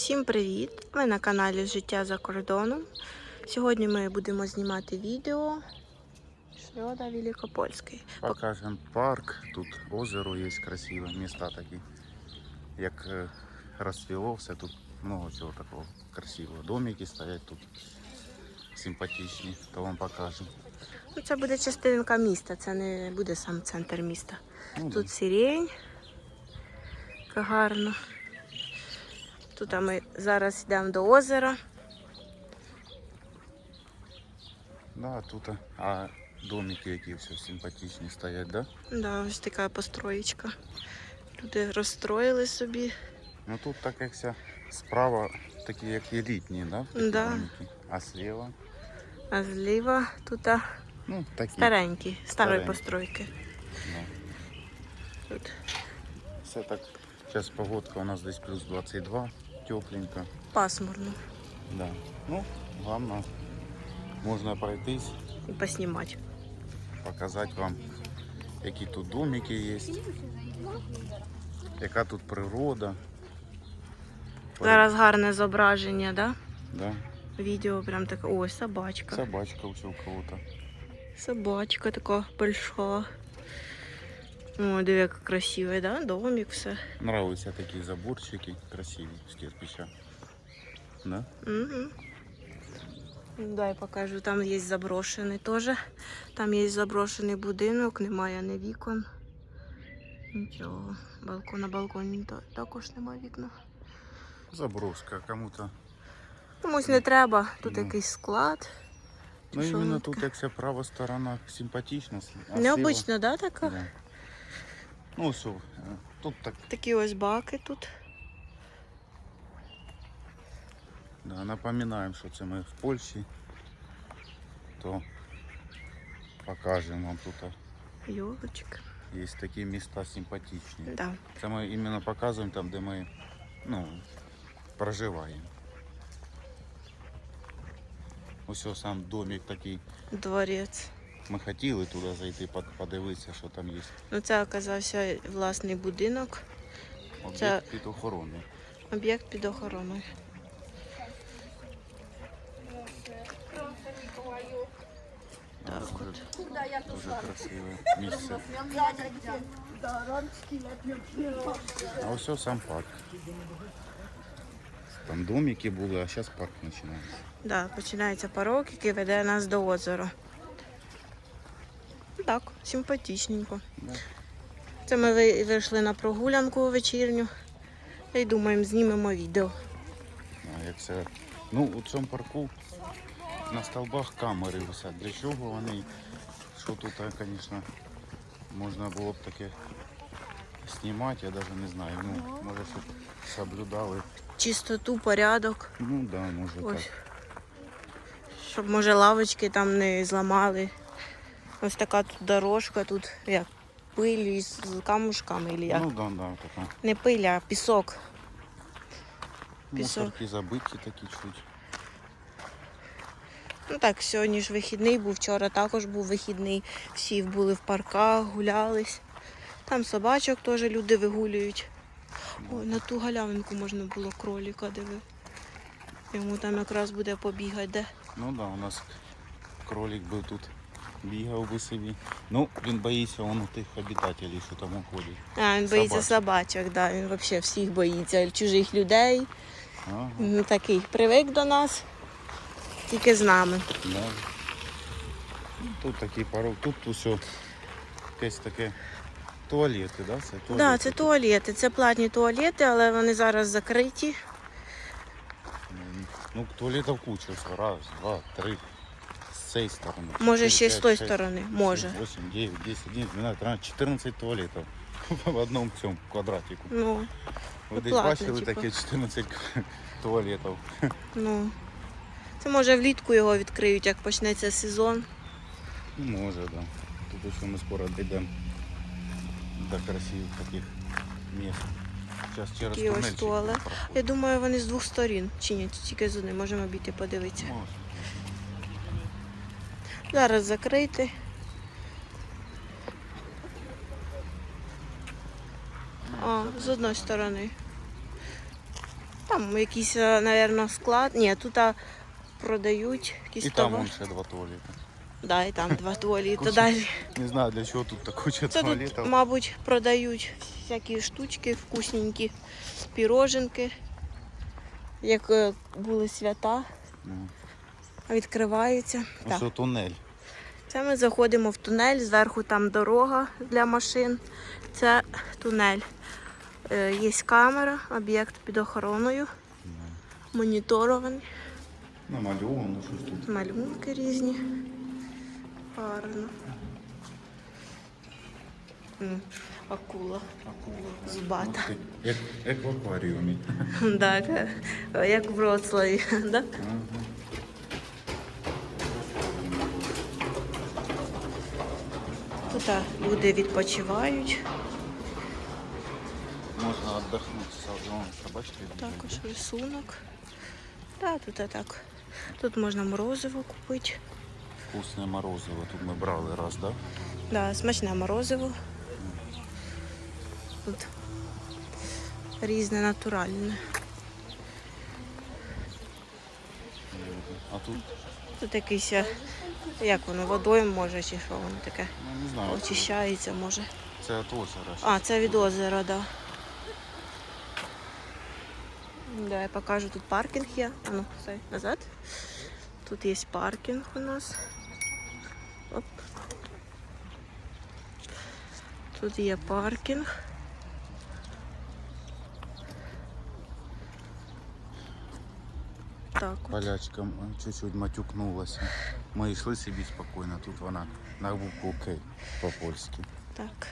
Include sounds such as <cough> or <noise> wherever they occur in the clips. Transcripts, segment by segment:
Всім привіт! Ви на каналі Життя за кордоном. Сьогодні ми будемо знімати відео Шльода Великопольський. Покажем парк, тут озеро є красиве, міста такі. Як е, розцвіло все, тут много всього такого красивого. Домики стоять тут симпатичні, то вам покажемо. Ну, це буде частинка міста, це не буде сам центр міста. Ну, Тут сирень. Яка гарно. Тут ми зараз йдемо до озера. да, тут а домики які все симпатичні стоять, да? Да, ось така построєчка. Люди розстроїли собі. Ну тут так як вся справа такі як елітні, да? такі Да. домики. А слева, А зліва тут а, ну такі. старенькі, старої постройки. Ну, Тут все так. Зараз погодка у нас десь плюс 22, тепленько. пасмурно. Да. Ну, главное, можна пройтись, І поснімати. показати вам, які тут домики є, яка тут природа. Зараз гарне зображення, да? Да. Відео прям таке. Ой, собачка. Собачка у у кого-то. Собачка така большая. О, диви, як красивий, да? Домик, все. Нравятся такі заборчики красиві з кирпича. Да? Угу. Дай покажу, там є заброшений теж. Там є заброшений будинок, немає ні вікон. Нічого. Балкон на балконі також немає вікна. Заброска кому-то. Комусь не треба. Тут Ну. якийсь склад. Ну іменно тут як вся права сторона симпатична. Необично, да, така? Да. Ну все, тут так Такі ось баки тут. Да, напоминаємо, що це ми в Польщі, то покажемо вам тут. Йолочка. Є такі міста симпатичні. Да. Це ми іменно показуємо там, де ми ну, проживаємо. Ось ось сам домик такий. Дворець. Ми хотіли туди зайти, подивитися, що там є. Ну, це оказався власний будинок, Об'єкт Це- під охороною. об'єкт під охороною. Так от. Дуже красиве місце. А ось сам парк. Там домики були, а зараз парк починається. Да, починається порог, який веде нас до озера. Так, симпатичненько. Да. Це ми вийшли на прогулянку вечірню. Й думаємо, знімемо відео. А як це. Ну, у цьому парку на столбах камери висять. Для чого вони? Що тут, звісно, можна було б таке знімати, я навіть не знаю. Ну, може, щоб соблюдали. Чистоту, порядок. Ну да, може Ось. так. Щоб, може, лавочки там не зламали. Ось така тут дорожка, тут як пиль з камушками, або як. Ну да, да, така. Не пиль, а пісок. Пісок. Мусорки забиті такі чуть. Ну так, сьогодні ж вихідний був, вчора також був вихідний. Всі були в парках, гулялись. Там собачок теж люди вигулюють. Ой, на ту галявинку можна було кроліка диви. Йому там якраз буде побігати, де? Ну да, у нас кролик би тут бігав би собі. Ну, він боїться вон тих обітателів, що там ходять. А, він боїться Собачок. да, він взагалі всіх боїться, чужих людей. Ага, Він такий привик до нас, тільки з нами. да. Ну, Тут такий порог, тут усе якесь таке туалети, да? Це туалети. да, це туалети, це платні туалети, але вони зараз закриті. Ну, туалетів куча, раз, два, три. З цієї сторони. Може, чотири, ще з п'ять, тої шість, сторони. Може. 8, 9, 10, 11, 12, 13, 14 туалетів в одному цьому квадратику. Ну, Ви Ну, десь платно, бачили типу. такі 14 туалетів? ну. Це може влітку його відкриють, як почнеться сезон. Ну, може, да. Тут ще ми скоро дійдемо до красивих таких місць. Зараз через ось туалет. Я думаю, вони з двох сторін. Чи ні, тільки з одної, можемо обійти подивитися. Може. Зараз закритий. А, з одної сторони. Там якийсь, е, напевно, склад. Ні, тут продають якісь І там ще два туалети. Да, і там два <laughs> туалети. Куча Далі. Не знаю для чого тут так куча Це тут, мабуть, продають всякі штучки вкусненькі, піроженки. Як е, були свята, Ну, відкриваються. Так. Тунель. Це ми заходимо в тунель, зверху там дорога для машин. Це тунель. Е, Є камера, об'єкт під охороною, моніторований, Намальовано щось тут. малюнки різні. Гарно. М, Акула. Зубата. Ти, Як, як в акваріумі. <laughs> Так, е, як в Вроцлаві. <laughs> Да? Тут люди відпочивають. Можна віддохнути салон. Бачите. Також рисунок. Да, тут так. Тут можна морозиво купити. Вкусне морозиво. Тут ми брали раз, так? Да? Да, смачне морозиво. Тут різне натуральне. А тут, Тут якийсь, а, як воно, водою може чи що воно таке. ну не знаю, Очищається може. це от озера. А, це від озера, да. Да, я покажу, тут паркінг є. А ну, стой, назад. Тут є паркінг у нас. Оп. Тут є паркінг. Так, от. Полячка чуть-чуть матюкнулася. Ми йшли собі спокійно, тут вона на букву К по-польськи. Так.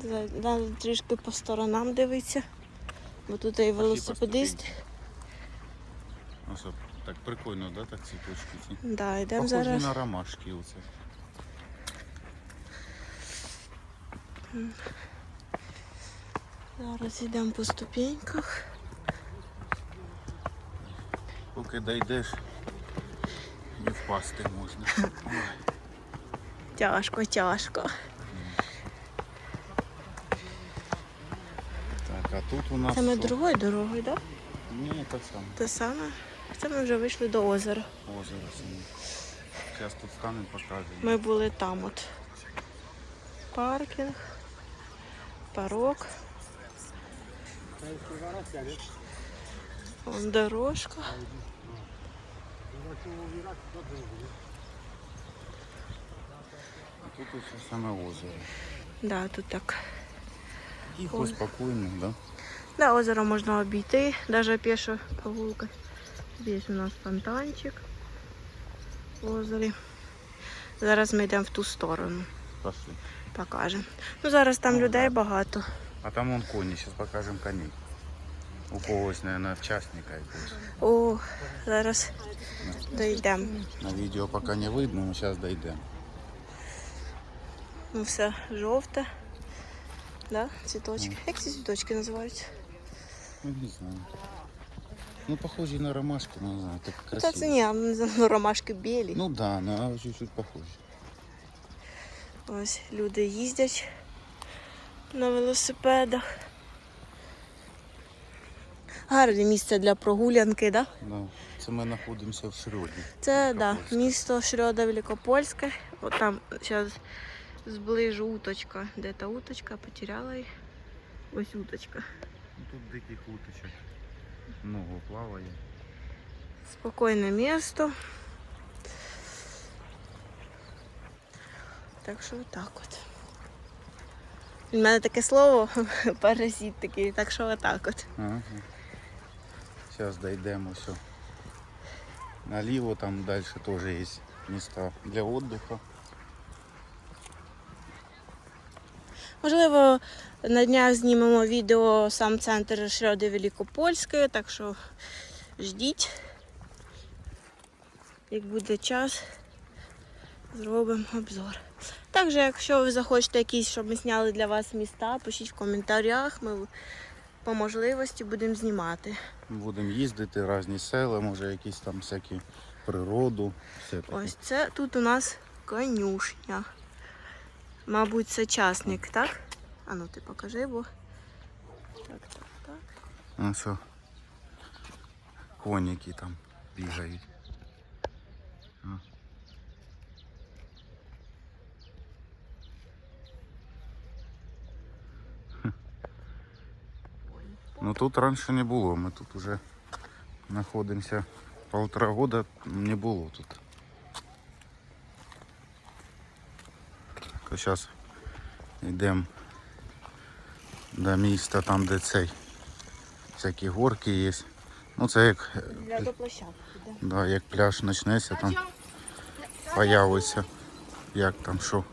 Треба трішки по сторонам дивитися. Бо тут і велосипедисти. Ну що, так прикольно, да, так ці? Да, йдемо зараз. на ромашки оце. Зараз йдемо по ступеньках. Поки дійдеш, і впасти можна. Ой. <laughs> Тяжко, тяжко. Так, а тут у нас Це ми що? другою дорогою, так? Да? Ні, так само. Те саме. Це ми вже вийшли до озера. Озеро саме. Зараз тут станемо покажемо. Ми були там от. Паркінг, парок. Вон дорожка. А тут усе саме озеро. Да, тут так. Тихо, спокійно, да? Да, озеро можна обійти, навіть пішо прогулка. Здесь у нас фонтанчик в озері. Зараз ми йдемо в ту сторону, Пошли. покажемо. Ну зараз там людей багато. А там вон коні, зараз покажемо коней. У когось, мабуть, вчасника якогось. О, зараз дійдемо. На відео поки не видно, але зараз дійдемо. Ну все жовте. Да? Цвіточки. Як ці цвіточки називаються? Ну, не знаю. Ну, похожі на ромашки, ну, не знаю, так Та це ні, не знаю, ромашки білі. Ну да, ну, а чуть-чуть похожі. Ось люди їздять на велосипедах. Гарне місце для прогулянки, да? Да. Це ми знаходимося в Шрьоді. Це да, місто Шрьода Великопольське. От там зараз зближу уточка. Де та уточка? Потеряла її. Ось уточка. Тут диких уточок. Много плаває. Спокійне місто. Так що отак от. У мене таке слово <laughs> паразит такий, так що отак от. Ага. Зараз дійдемо все. Наліво там далі теж є міста для відпочинку. Можливо, на днях знімемо відео сам центр Шрьоди Великопольської, так що ждіть. Як буде час, зробимо обзор. Також, якщо ви захочете якісь, щоб ми зняли для вас міста, пишіть в коментарях. Ми по можливості будемо знімати. Будемо їздити, різні села, може якісь там всякі природу. Все таке. Ось це тут у нас конюшня. Мабуть, це часник, так? А ну ти покажи, бо. Так, так, так. Ну що, коніки там бігають. А. Ну тут раніше не було, ми тут уже знаходимося полтора года, не було тут. Зараз йдемо до міста, там де цей всякі горки є. Ну це як, Для до площадки, да. да, як пляж почнеться, там появиться, як там що.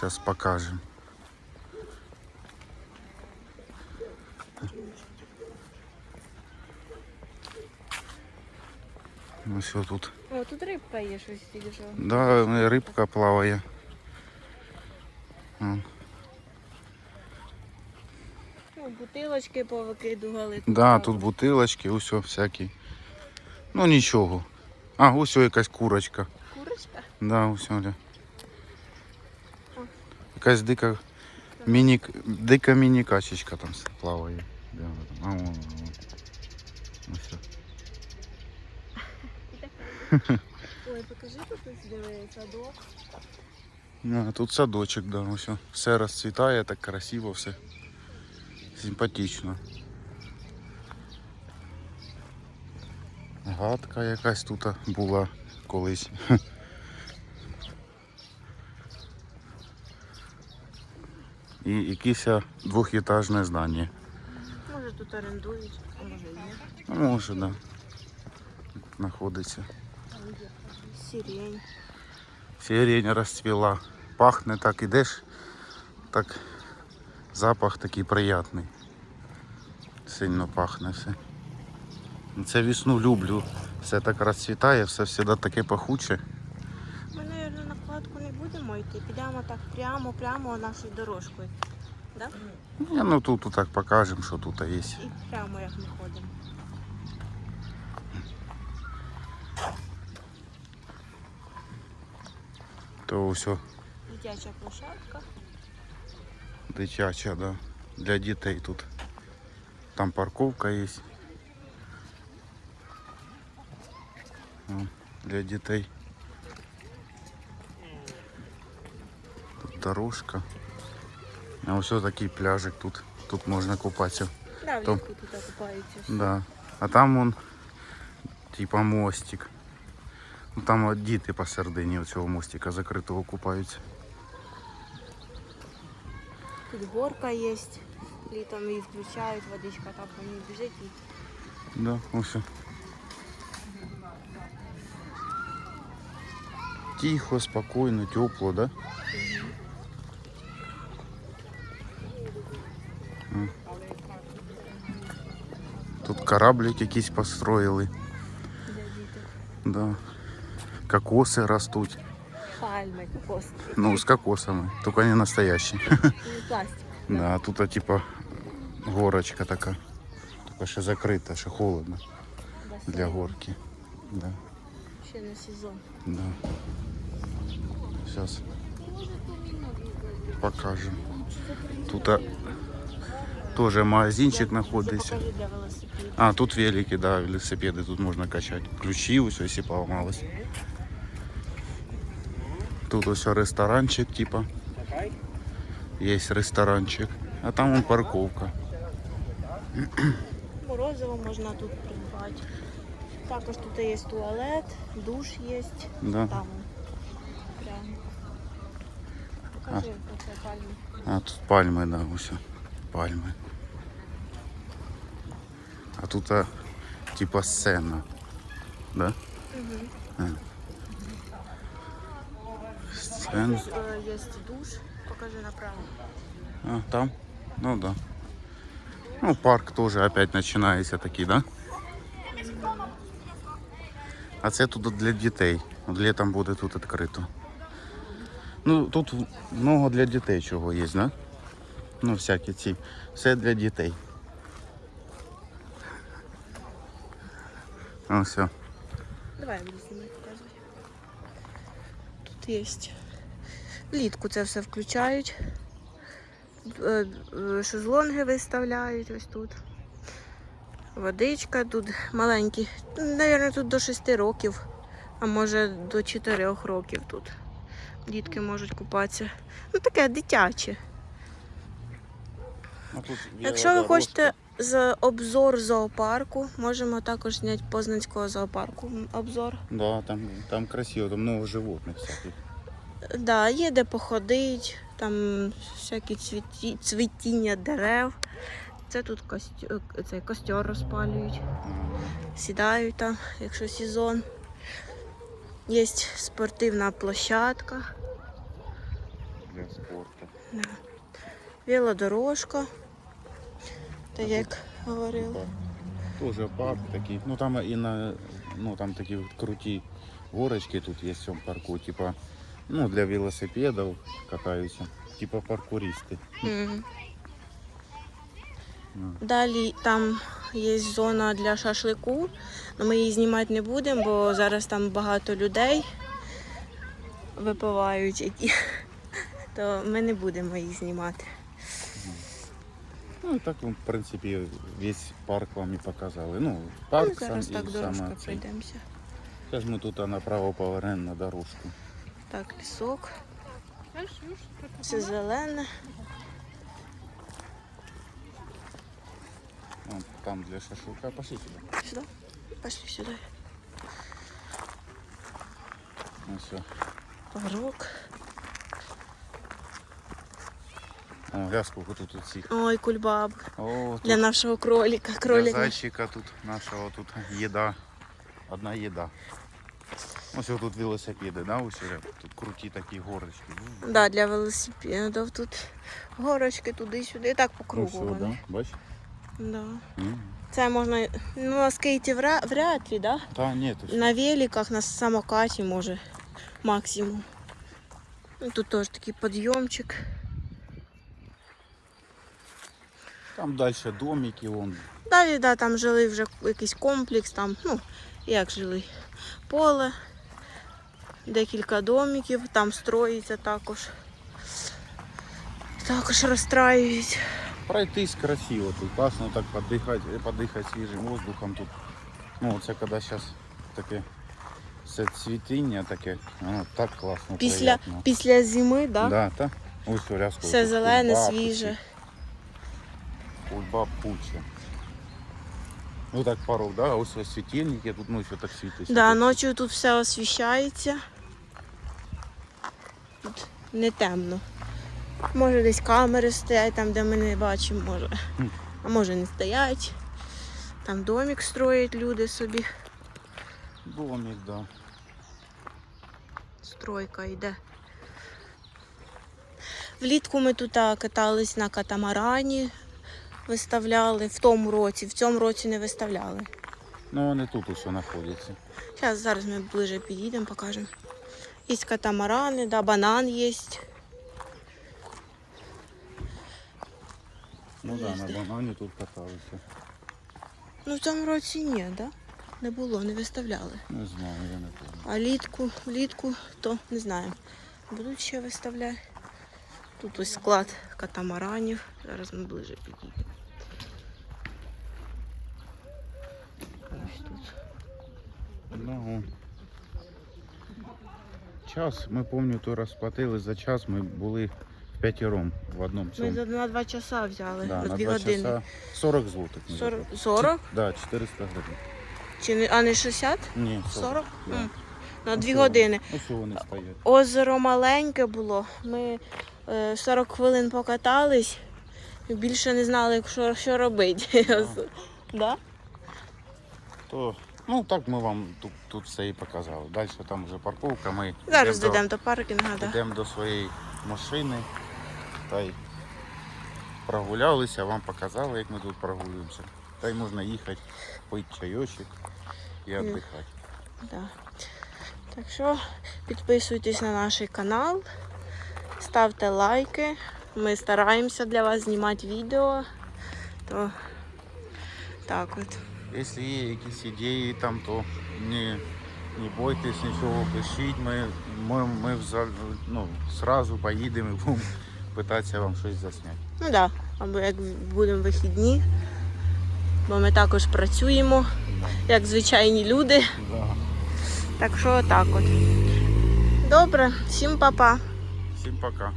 Зараз покажемо. Ну все тут. О, тут рибка є щось тільки що. Да, рибка плаває. Вон. Ну, бутилочки повикидували. Да, тут бутилочки, усе всякі. Ну нічого. А, ось о, якась курочка. Курочка? Да, ось оля. Якась дика міні, дика міні-качечка там с- плаває. Де вона там? А, вон, <laughs> Ой, покажи тут диви, садок. Ну, а тут садочок, да, ось. о. Все розцвітає, так красиво, все. Симпатично. Гадка якась тут була колись. І якесь двохетажне здання. Може тут орендують, а може і ні. Ну, може, да. Знаходиться. Сирень. Сирень розцвіла. Пахне так, ідеш, так запах такий приятний. Сильно пахне все. Це весну люблю. Все так розцвітає, все завжди таке пахуче. Ми, мабуть, накладку не будемо йти. Підемо так прямо, прямо нашою дорожкою. Да? Ні, ну тут так покажемо, що тут є. І прямо як ми ходимо. То все Дитяча площадка. дитяча, да. Для дітей тут. Там парковка є. О, Для дітей. Тут дорожка. А ось такий пляжик тут. Тут можна купатися. Да, То- влітку тут купаються. всі. Да. А там вон типа мостик. Ну, там от діти посередині цього мостика закритого купаються. Тут горка є. Літом її включають, водичка так по ній біжить і Да, ось. Тихо, спокійно, тепло, да? М. Тут кораблик якийсь построїли. де діти. Да. Кокоси ростуть. Пальми, кокоски. Ну, з кокосами, тільки не настоящі. <laughs> Не пластик. Да, а тут а, типа горочка така. Тільки ще закрита, ще холодно басейн. для горки. Да, Ще не сезон. да. Сейчас покажем. Тут а, тоже магазинчик знаходиться. Покажи для велосипедів. А, тут велики, да, велосипеды тут можно качать. Ключи, ось, если поломалось. Тут ось ресторанчик, типа. Есть ресторанчик. А там вон парковка. Морозиво можна тут придбати. Також тут є туалет, душ є. Да. Там. Прямо. Покажи, оце пальми. А тут пальми, да, ось. Пальми. А тут а, типа сцена. Да? Сцена. Тут е, є душ. Покажи направо. А, там? Ну да. Ну, парк тоже опять починається такий, да? А це тут для дітей. От Літом буде тут відкрито. Ну, тут много для дітей чого є, да? Ну, всякі ці. Все для дітей. Ну, все. Давай я буду показувати. Тут є. Влітку це все включають. Е, е, Шезлонги виставляють ось тут. Водичка тут маленькі. Навірно, тут до 6 років, а може до 4 років тут. Дітки можуть купатися. Ну таке дитяче. Якщо ви хочете з обзор зоопарку, можемо також зняти Познанського зоопарку обзор. Да, там, там красиво, там много животных всяких. Да, є де походить, там всякі цвіті, цвітіння дерев. Це тут костю, цей костер розпалюють, сідають там, якщо сезон. Є спортивна площадка, Для спорту. велодорожка. Та як говорили. Тоже парк такий. Ну там і на ну там такі круті горочки тут є в цьому парку. Типа, ну для велосипедів катаються. Типа паркуристи. Мгм. Ну. Далі там є зона для шашлику, але ми її знімати не будемо, бо зараз там багато людей випивають, які... <laughs> то ми не будемо її знімати. Ну і так, в принципі, весь парк вам і показали. Ну, парк Ну, зараз сам так і дорожка пройдемося. Зараз ми тут направо повернемо на дорожку. Так, лісок. Все зелене. Вон, там для шашлыка. Пошли сюда. Сюди. Пошли сюди. Ну все. Парок. О, гля, сколько тут всіх. Ой, кульбаб. О, тут Для нашого кролика. для Кролик. наш. зайчика тут нашого тут їда. Одна їда. Ось тут велосипеди, да, ось? Тут круті такі горочки. Да, для велосипедів тут горочки туди-сюди. Так по Ну кругу. все, да? Бач? Да. М. Це можна, ну на скейті вра- вряд ли, да? Та ні, тут На великах, на самокаті може максимум. Ну, Тут теж такий підйомчик. там далі домики, вон. Далі, да, там жили вже якийсь комплекс, там, ну, як жили, поле, декілька домиків, там строїться також. Також розстраюють. Пройтись красиво тут, класно так подихати, подихати свіжим воздухом тут. Ну, це коли зараз таке все цвітіння таке, воно так класно. Після, приємно. після зими, да? Да, та? Ось рязко. все зелене, свіже. Кульба пуча. Ну так пару, да, ось ось світильники, тут ну, що так світить. Да, ночі тут все освіщається. Тут не темно. Може десь камери стоять там, де ми не бачимо, може. А може не стоять. Там домик строять люди собі. Домик, да. Стройка йде. Влітку ми тут катались на катамарані, виставляли в тому році, в цьому році не виставляли. Ну вони тут усе знаходяться. Зараз, зараз ми ближе підійдемо, покажемо. Є катамарани, да, банан є. Ну Є да, на де. банані тут каталися. Ну в цьому році ні, да? Не було, не виставляли. Не знаю, я не пам'ятаю. А літку, влітку, то не знаю. Будуть ще виставляти. Тут ось склад катамаранів. Зараз ми ближе підійдемо. Ось тут. Ну, Час, ми пам'ятаю, то розплатили за час, ми були в п'ятіром в одному Ми цьому. за- на два часа взяли, Да, на дві два години. часа 40 злотих. ми 40? заплатили. 40? Да, 400 гривень. Чи не, а не 60? Ні, 40? Да. М. На Ось дві години. Ось вони стоять. Озеро маленьке було. Ми е, 40 хвилин покатались. і Більше не знали, що, що робити. Да. <laughs> То, ну так ми вам тут, тут все і показали. Далі там вже парковка, ми Зараз йдемо до паркінгу. до, Да. йдемо до своєї машини та й прогулялися, вам показали, як ми тут прогулюємося. Та й можна їхати, пити чайочок і віддихати. Да. Так що підписуйтесь на наш канал, ставте лайки. Ми стараємося для вас знімати відео. То так от. Якщо є якісь ідеї там, то не, не бойтесь нічого, пишіть. Ми, ми, ми ну, зразу поїдемо і будемо питатися вам щось засняти. Ну так, да. або як будемо вихідні, бо ми також працюємо, як звичайні люди. Да. Так що отак от. Добре, всім па-па. Всім пока.